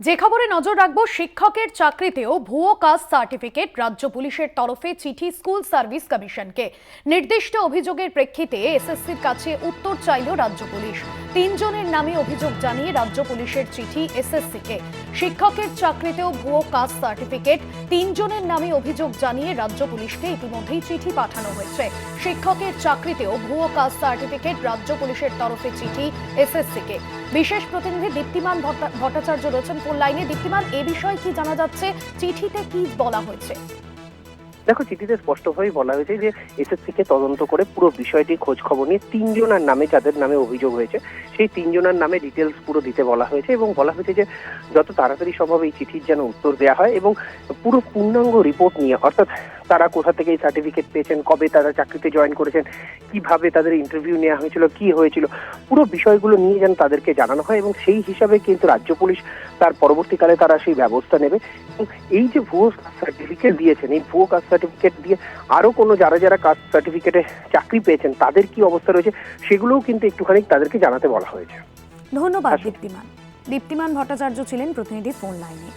যে খবরে নজর রাখব, শিক্ষকের চাকরিতেও ভুয়ো কাস্ট সার্টিফিকেট রাজ্য পুলিশের তরফে চিঠি স্কুল সার্ভিস কমিশনকে। নির্দিষ্ট অভিযোগের প্রেক্ষিতে এসএসসির কাছে উত্তর চাইল রাজ্য পুলিশ। তিনজনের নামে অভিযোগ জানিয়ে রাজ্য পুলিশের চিঠি এসএসসিকে। শিক্ষকের চাকরিতেও ভুয়ো কাস্ট সার্টিফিকেট, তিনজনের নামে অভিযোগ জানিয়ে রাজ্য পুলিশকে ইতিমধ্যেই চিঠি পাঠানো হয়েছে। শিক্ষকের চাকরিতেও ভুয়ো কাস্ট সার্টিফিকেট রাজ্য পুলিশের তরফে চিঠি এসএসসিকে। বিশেষ প্রতিনিধি দীপ্তিমান ভট্টাচার্য রয়েছেন ফোন লাইনে দীপ্তিমান, এ বিষয়ে কি জানা যাচ্ছে? চিঠিতে কি বলা হয়েছে? দেখো, চিঠিতে স্পষ্টভাবেই বলা হয়েছে যে এসএসসি কে তদন্ত করে পুরো বিষয়টি খোঁজ খবর নিয়ে তিনজনের নামে, যাদের নামে অভিযোগ হয়েছে, সেই তিনজনের নামে ডিটেলস পুরো দিতে বলা হয়েছে এবং বলা হয়েছে যে যত তাড়াতাড়ি সম্ভব এই চিঠির যেন উত্তর দেওয়া হয় এবং পুরো পূর্ণাঙ্গ রিপোর্ট নিয়ে অর্থাৎ তারা কোথা থেকে এই সার্টিফিকেট পেয়েছেন কবে তারা চাকরিতে জয়েন করেছেন কীভাবে তাদের ইন্টারভিউ নেওয়া হয়েছিল কি হয়েছিল পুরো বিষয়গুলো নিয়ে যেন তাদেরকে জানানো হয় এবং সেই হিসাবে কিন্তু রাজ্য পুলিশ তার পরবর্তীকালে তারা সেই ব্যবস্থা নেবে। এবং এই যে ভুয়ো সার্টিফিকেট দিয়েছেন এই ভুয়ো কাস্ট সার্টিফিকেট দিয়ে আরও কোনো যারা যারা কাস্ট সার্টিফিকেটে চাকরি পেয়েছেন তাদের কি অবস্থা রয়েছে সেগুলোও কিন্তু একটুখানি তাদেরকে জানাতে বলা হয়েছে। ধন্যবাদ দীপ্তিমান। দীপ্তিমান ভট্টাচার্য ছিলেন প্রতিনিধি ফোন লাইনে।